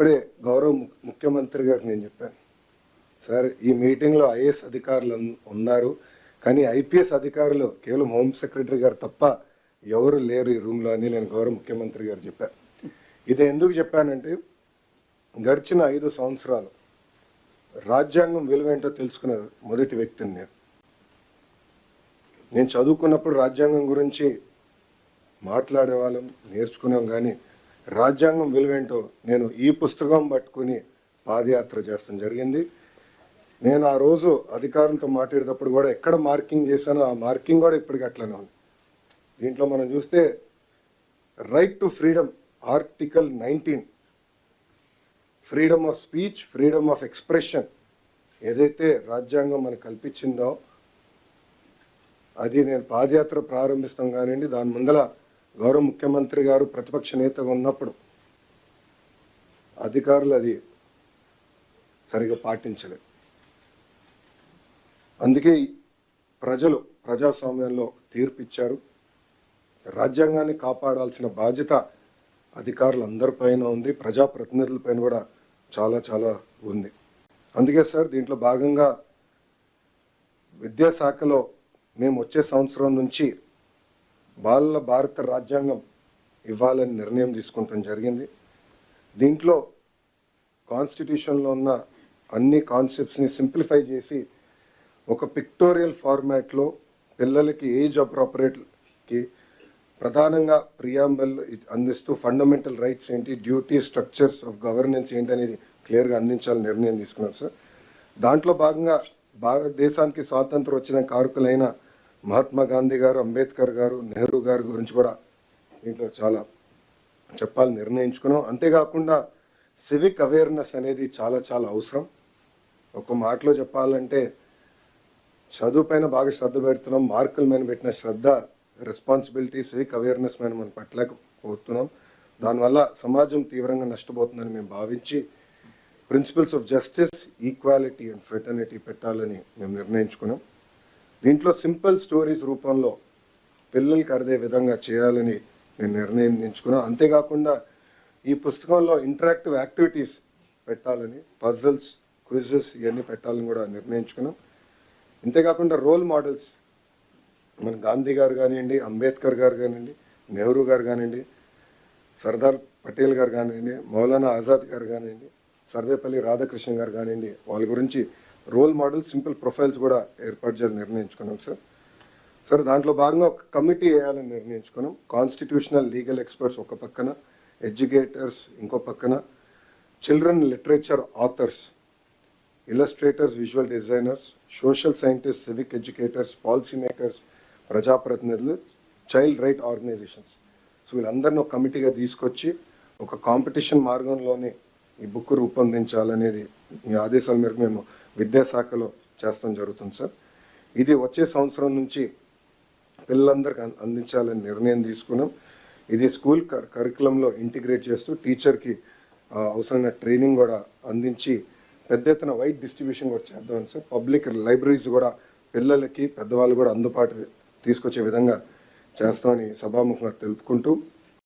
ఇప్పుడే గౌరవ ముఖ్యమంత్రి గారికి నేను చెప్పాను. సార్ ఈ మీటింగ్లో ఐఏఎస్ అధికారులు ఉన్నారు. కానీ ఐపీఎస్ అధికారులు కేవలం హోమ్ సెక్రటరీ గారు తప్ప ఎవరు లేరు ఈ రూమ్లో అని నేను గౌరవ ముఖ్యమంత్రి గారు చెప్పాను ఇది ఎందుకు చెప్పానంటే గడిచిన ఐదు సంవత్సరాలు రాజ్యాంగం విలువేంటో తెలుసుకున్న మొదటి వ్యక్తిని నేను. నేను చదువుకున్నప్పుడు రాజ్యాంగం గురించి మాట్లాడే వాళ్ళం నేర్చుకున్నాం కానీ రాజ్యాంగం విలువేంటో నేను ఈ పుస్తకం పట్టుకుని పాదయాత్ర చేస్తాం జరిగింది. నేను ఆ రోజు అధికారులతో మాట్లాడేటప్పుడు కూడా ఎక్కడ మార్కింగ్ చేశానో ఆ మార్కింగ్ కూడా ఇప్పటికీ అట్లనే ఉంది. దీంట్లో మనం చూస్తే right to freedom article nineteen freedom of speech freedom of expression ఏదైతే రాజ్యాంగం మనకు కల్పించిందో అది నేను పాదయాత్ర ప్రారంభిస్తాం కానివ్వండి దాని ముందల గౌరవ ముఖ్యమంత్రి గారు ప్రతిపక్ష నేతగా ఉన్నప్పుడు అధికారులు అది సరిగా పాటించలేదు. అందుకే ప్రజలు ప్రజాస్వామ్యంలో తీర్పు ఇచ్చారు రాజ్యాంగాన్ని కాపాడాల్సిన బాధ్యత అధికారులందరిపైన ఉంది. ప్రజాప్రతినిధులపైన కూడా చాలా చాలా ఉంది. అందుకే సార్ దీంట్లో భాగంగా విద్యాశాఖలో మేము వచ్చే సంవత్సరం నుంచి బాల భారత రాజ్యాంగం ఇవ్వాలని నిర్ణయం తీసుకుంటాం జరిగింది. దీంట్లో కాన్స్టిట్యూషన్లో ఉన్న అన్ని కాన్సెప్ట్స్ని సింప్లిఫై చేసి ఒక పిక్టోరియల్ ఫార్మాట్లో పిల్లలకి ఏజ్ అప్రాపరేట్కి ప్రధానంగా ప్రియాంబల్ అందిస్తూ ఫండమెంటల్ రైట్స్ ఏంటి డ్యూటీ స్ట్రక్చర్స్ ఆఫ్ గవర్నెన్స్ ఏంటి అనేది క్లియర్గా అందించాలని నిర్ణయం తీసుకున్నారు సార్. దాంట్లో భాగంగా భారతదేశానికి స్వాతంత్రం వచ్చిన కారకులైన మహాత్మా గాంధీ గారు అంబేద్కర్ గారు నెహ్రూ గారి గురించి కూడా దీంట్లో చాలా చెప్పాలని నిర్ణయించుకున్నాం. అంతేకాకుండా సివిక్ అవేర్నెస్ అనేది చాలా చాలా అవసరం. ఒక మాటలో చెప్పాలంటే చదువు పైన బాగా శ్రద్ధ పెడుతున్నాం. మార్కుల మీద పెట్టిన శ్రద్ధ రెస్పాన్సిబిలిటీ సివిక్ అవేర్నెస్ మీద మనం పట్టలేకపోతున్నాం. దానివల్ల సమాజం తీవ్రంగా నష్టపోతుందని మేము భావించి principles of justice equality and fraternity పెట్టాలని మేము నిర్ణయించుకున్నాం. దీంట్లో సింపుల్ స్టోరీస్ రూపంలో పిల్లలకి అర్థే విధంగా చేయాలని నేను నిర్ణయించుకున్నాను అంతేకాకుండా ఈ పుస్తకంలో ఇంటరాక్టివ్ యాక్టివిటీస్ పెట్టాలని పజల్స్ క్విజెస్ ఇవన్నీ పెట్టాలని కూడా నిర్ణయించుకున్నాం ఇంతేకాకుండా రోల్ మోడల్స్ మన గాంధీ గారు కానివ్వండి అంబేద్కర్ గారు కానివ్వండి నెహ్రూ గారు కానివ్వండి సర్దార్ పటేల్ గారు కానివ్వండి మౌలానా ఆజాద్ గారు కానివ్వండి సర్వేపల్లి రాధాకృష్ణ గారు కానివ్వండి వాళ్ళ గురించి రోల్ మోడల్ సింపుల్ ప్రొఫైల్స్ కూడా ఏర్పాటు చేయాలని నిర్ణయించుకున్నాం సార్. సార్ దాంట్లో భాగంగా ఒక కమిటీ వేయాలని నిర్ణయించుకున్నాం. కాన్స్టిట్యూషనల్ లీగల్ ఎక్స్పర్ట్స్ ఒక పక్కన ఎడ్యుకేటర్స్ ఇంకో పక్కన children literature authors illustrators visual designers social scientist civic educators policy makers ప్రజాప్రతినిధులు చైల్డ్ రైట్ ఆర్గనైజేషన్స్. సో వీళ్ళందరినీ ఒక కమిటీగా తీసుకొచ్చి ఒక కాంపిటీషన్ మార్గంలోనే ఈ బుక్ రూపొందించాలనేది మీ ఆదేశాల మేరకు మేము విద్యాశాఖలో చేస్తాం జరుగుతుంది సార్. ఇది వచ్చే సంవత్సరం నుంచి పిల్లలందరికీ అందించాలని నిర్ణయం తీసుకున్నాం. ఇది స్కూల్ కరికులంలో ఇంటిగ్రేట్ చేస్తూ టీచర్కి అవసరమైన ట్రైనింగ్ కూడా అందించి పెద్ద ఎత్తున వైట్ డిస్ట్రిబ్యూషన్ కూడా చేద్దామని సార్. పబ్లిక్ లైబ్రరీస్ కూడా పిల్లలకి పెద్దవాళ్ళు కూడా అందుబాటు తీసుకొచ్చే విధంగా చేస్తామని సభాముఖంగా తెలుపుకుంటూ